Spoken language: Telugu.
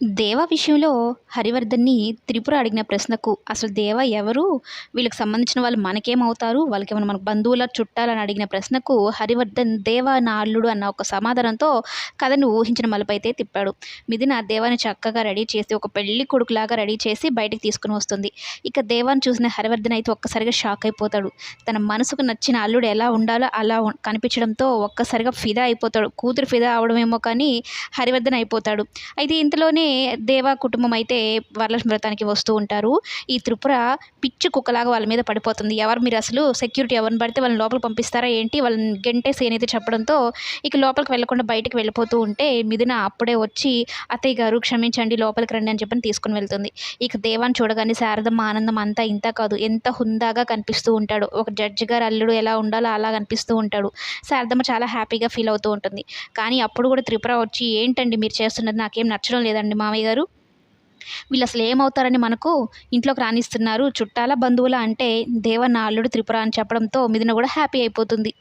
దేవ విషయంలో హరివర్ధన్ని త్రిపుర అడిగిన ప్రశ్నకు అసలు దేవ ఎవరు? వీళ్ళకి సంబంధించిన వాళ్ళు మనకేమవుతారు? వాళ్ళకి ఏమైనా మనకు బంధువుల చుట్టాలని అడిగిన ప్రశ్నకు హరివర్ధన్ దేవ నా అల్లుడు అన్న ఒక సమాధానంతో కథను ఊహించిన మలుపైతే తిప్పాడు. మిథున దేవాన్ని చక్కగా రెడీ చేసి ఒక పెళ్ళి కొడుకులాగా రెడీ చేసి బయటికి తీసుకుని వస్తుంది. ఇక దేవాన్ని చూసిన హరివర్ధన్ అయితే ఒక్కసారిగా షాక్ అయిపోతాడు. తన మనసుకు నచ్చిన అల్లుడు ఎలా ఉండాలో అలా కనిపించడంతో ఒక్కసారిగా ఫిదా అయిపోతాడు. కూతురు ఫిదా అవడమేమో కానీ హరివర్ధన్ అయిపోతాడు. అయితే ఇంతలోనే దేవా కుటుంబం అయితే వరలక్ష్మి వ్రతానికి వస్తూ ఉంటారు. ఈ త్రిపుర పిచ్చి కుక్కలాగా వాళ్ళ మీద పడిపోతుంది. ఎవరు మీరు అసలు సెక్యూరిటీ ఎవరిని పడితే వాళ్ళని లోపల పంపిస్తారా ఏంటి? వాళ్ళని గంటేసి ఏనైతే చెప్పడంతో ఇక లోపలికి వెళ్ళకుండా బయటకు వెళ్ళిపోతూ ఉంటే మిథున అప్పుడే వచ్చి అత్తయ్య గారు క్షమించండి లోపలికి రండి అని చెప్పని తీసుకుని వెళ్తుంది. ఇక దేవాన్ని చూడగానే శారదమ్మ ఆనందం అంతా ఇంత కాదు ఎంత హుందాగా కనిపిస్తూ ఉంటాడు. ఒక జడ్జి గారు అల్లుడు ఎలా ఉండాలో అలా కనిపిస్తూ ఉంటాడు. శారదమ్మ చాలా హ్యాపీగా ఫీల్ అవుతూ ఉంటుంది. కానీ అప్పుడు కూడా త్రిపుర వచ్చి ఏంటండి మీరు చేస్తున్నది? నాకేం నచ్చడం లేదండి. మామయ్య గారు. వీళ్ళు అసలు ఏమవుతారని మనకు ఇంట్లోకి రాణిస్తున్నారు చుట్టాల బంధువుల అంటే దేవ నాల్లుడు త్రిపుర అని చెప్పడంతో మిథున కూడా హ్యాపీ అయిపోతుంది.